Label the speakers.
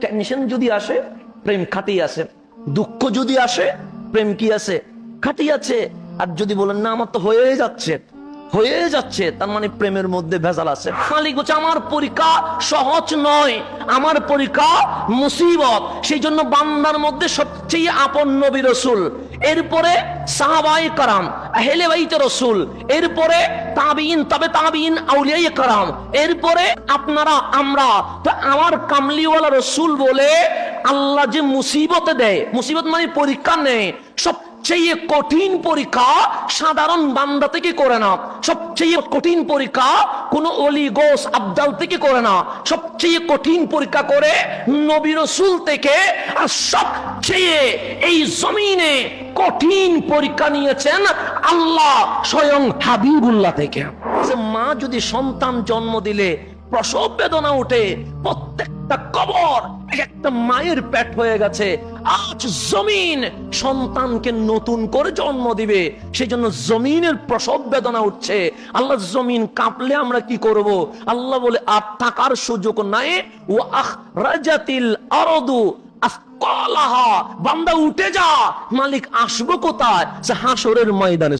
Speaker 1: Tension যদি আসে, প্রেম খাটি আছে। দুঃখ যদি আসে, প্রেম কি আছে? খাটি আছে। আর যদি বলেন, না, আমার তো হয়ে যাচ্ছে। হয়ে যাচ্ছে, তার মানে প্রেমের মধ্যে ভেজাল আছে। মালিক বলছে, আমার পরীক্ষা সহজ নয়, আমার পরীক্ষা মুসিবত। সেই জন্য বান্দার মধ্যে সবচেয়ে আপন নবী রসুল, এরপরে সাহাবাই কারাম হেলে বাইতে রসুল, এরপরে তাবিন তবে তাবিন আউলিয়াই কারাম, এরপরে আপনারা, আমরা, তো আমার কামলিওয়ালা রসুল বলে আল্লাহ যে মুসিবতে দেয়, মুসিবত মানে পরীক্ষা নেয় সবচেয়ে কঠিন পরীক্ষা সাধারণ বান্দা থেকে করে না সবচেয়ে কঠিন পরীক্ষা কোন অলি, গোস, আবদাল থেকে করে না সবচেয়ে কঠিন পরীক্ষা করে নবী রসুল থেকে। আর সবচেয়ে এই জমিনে কঠিন পরীক্ষা নিয়েছেন আল্লাহ স্বয়ং হাবিবুল্লাহ থেকে। মা যদি সন্তান জন্ম দিলে প্রসব বেদনা উঠে, প্রত্যেকটা কবর একটা মায়ের পেট হয়ে গেছে। আজ জমিন সন্তানকে নতুন করে জন্ম দিবে সেই জন্য জমিনের প্রসব বেদনা উঠছে। আল্লাহ জমিন কাঁপলে আমরা কি করব? আল্লাহ বলে, আর টাকার সুযোগ নাই। ও আহ রাজাতিল আরদু বান্দা উঠে যা, মালিক আসব কোথায়? হাসরের ময়দানে